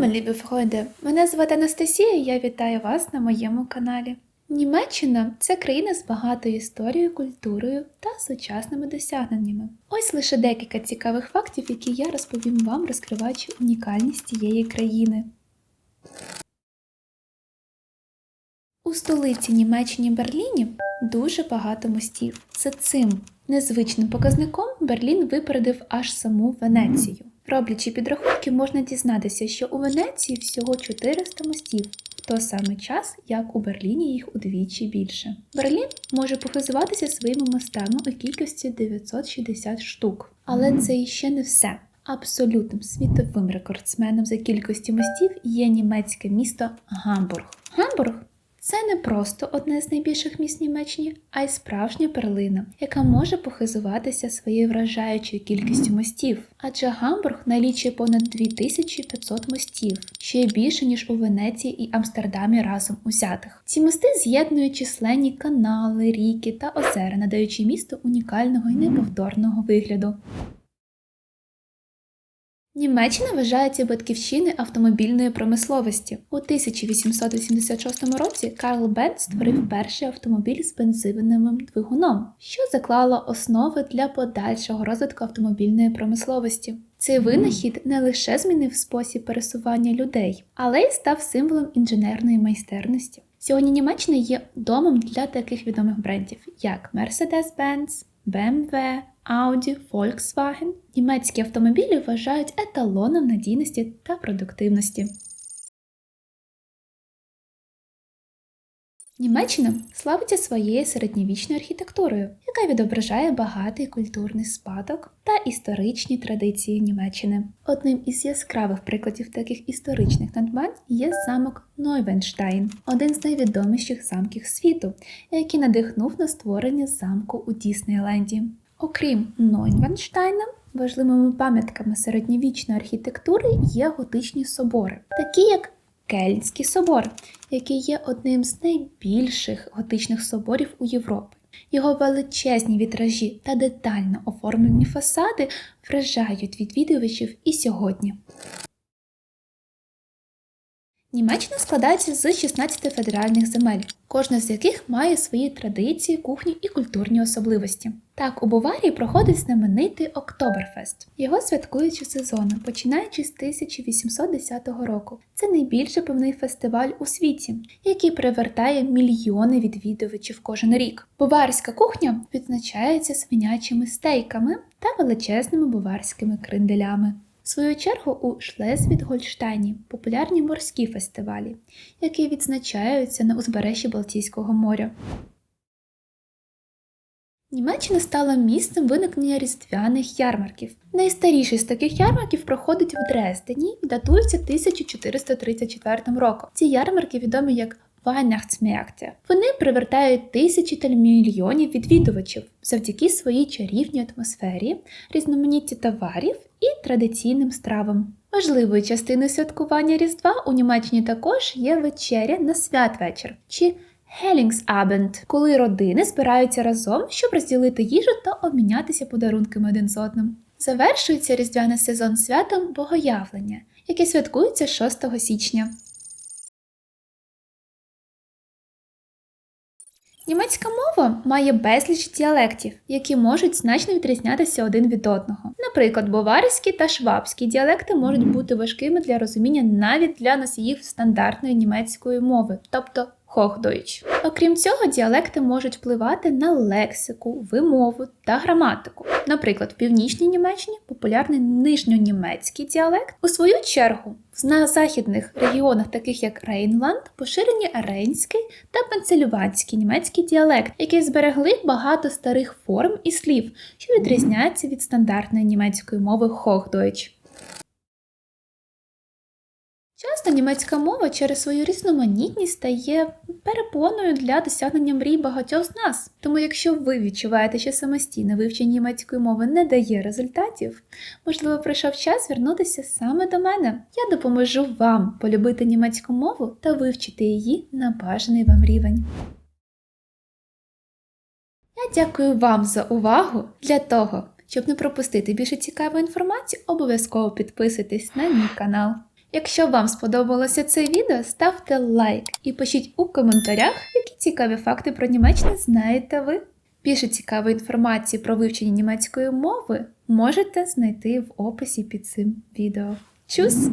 Hallo, liebe Freunde! Мене звати Анастасія, і я вітаю вас на моєму каналі. Німеччина це країна з багатою історією, культурою та сучасними досягненнями. Ось лише декілька цікавих фактів, які я розповім вам, розкриваючи унікальність цієї країни. У столиці Німеччини Берліні дуже багато мостів. За цим незвичним показником Берлін випередив аж саму Венецію. Роблячи підрахунки, можна дізнатися, що у Венеції всього 400 мостів, в той самий час, як у Берліні їх удвічі більше. Берлін може похизуватися своїми мостами у кількості 960 штук. Але це іще не все. Абсолютним світовим рекордсменом за кількістю мостів є німецьке місто Гамбург. Гамбург це не просто одне з найбільших міст Німеччини, а й справжня перлина, яка може похизуватися своєю вражаючою кількістю мостів. Адже Гамбург налічує понад 2500 мостів, що є більше ніж у Венеції і Амстердамі разом узятих. Ці мости з'єднують численні канали, ріки та озера, надаючи місту унікального і неповторного вигляду. Німеччина вважається батьківщиною автомобільної промисловості. У 1886 році Карл Бенц створив перший автомобіль з бензиновим двигуном, що заклало основи для подальшого розвитку автомобільної промисловості. Цей винахід не лише змінив спосіб пересування людей, але й став символом інженерної майстерності. Сьогодні Німеччина є домом для таких відомих брендів, як Mercedes-Benz, BMW, Audi, Volkswagen. Німецькі автомобілі вважають еталоном надійності та продуктивності. Німеччина славиться своєю середньовічною архітектурою, яка відображає багатий культурний спадок та історичні традиції Німеччини. Одним із яскравих прикладів таких історичних надбань є замок Нойвенштайн, один з найвідоміших замків світу, який надихнув на створення замку у Діснейленді. Окрім Нойвенштайна, важливими пам'ятками середньовічної архітектури є готичні собори, такі як Кельнський собор, який є одним з найбільших готичних соборів у Європі. Його величезні вітражі та детально оформлені фасади вражають відвідувачів і сьогодні. Німеччина складається з 16 федеральних земель, кожна з яких має свої традиції, кухні і культурні особливості. Так, у Баварії проходить знаменитий Октоберфест. Його святкують щосезону, починаючи з 1810 року. Це найбільший певний фестиваль у світі, який привертає мільйони відвідувачів кожен рік. Баварська кухня відзначається свинячими стейками та величезними баварськими кринделями. Свою чергу у Шлезвіт-Гольштайні популярні морські фестивалі, які відзначаються на узбережжі Балтійського моря. Німеччина стала місцем виникнення різдвяних ярмарків. Найстаріший з таких ярмарків проходить в Дрездені і датується 1434 роком. Ці ярмарки відомі як Weihnachtsmärkte. Вони привертають тисячі та мільйонів відвідувачів завдяки своїй чарівній атмосфері, різноманітті товарів і традиційним стравам. Важливою частиною святкування Різдва у Німеччині також є вечеря на святвечір чи Гелінгсабенд, коли родини збираються разом, щоб розділити їжу та обмінятися подарунками один з одним. Завершується різдвяний сезон святом Богоявлення, яке святкується 6 січня. Німецька мова має безліч діалектів, які можуть значно відрізнятися один від одного. Наприклад, баварські та швабські діалекти можуть бути важкими для розуміння навіть для носіїв стандартної німецької мови, тобто Hochdeutsch. Окрім цього, діалекти можуть впливати на лексику, вимову та граматику. Наприклад, в північній Німеччині популярний нижньонімецький діалект. У свою чергу, на західних регіонах, таких як Рейнланд, поширені рейнський та пенсильванський німецький діалект, які зберегли багато старих форм і слів, що відрізняються від стандартної німецької мови Hochdeutsch. Часто німецька мова через свою різноманітність стає перепоною для досягнення мрій багатьох з нас. Тому, якщо ви відчуваєте, що самостійне вивчення німецької мови не дає результатів, можливо, прийшов час звернутися саме до мене. Я допоможу вам полюбити німецьку мову та вивчити її на бажаний вам рівень. Я дякую вам за увагу для того. Щоб не пропустити більше цікавої інформації, обов'язково підписуйтесь на мій канал. Якщо вам сподобалося це відео, ставте лайк і пишіть у коментарях, які цікаві факти про Німеччину знаєте ви. Більше цікавої інформації про вивчення німецької мови можете знайти в описі під цим відео. Чус!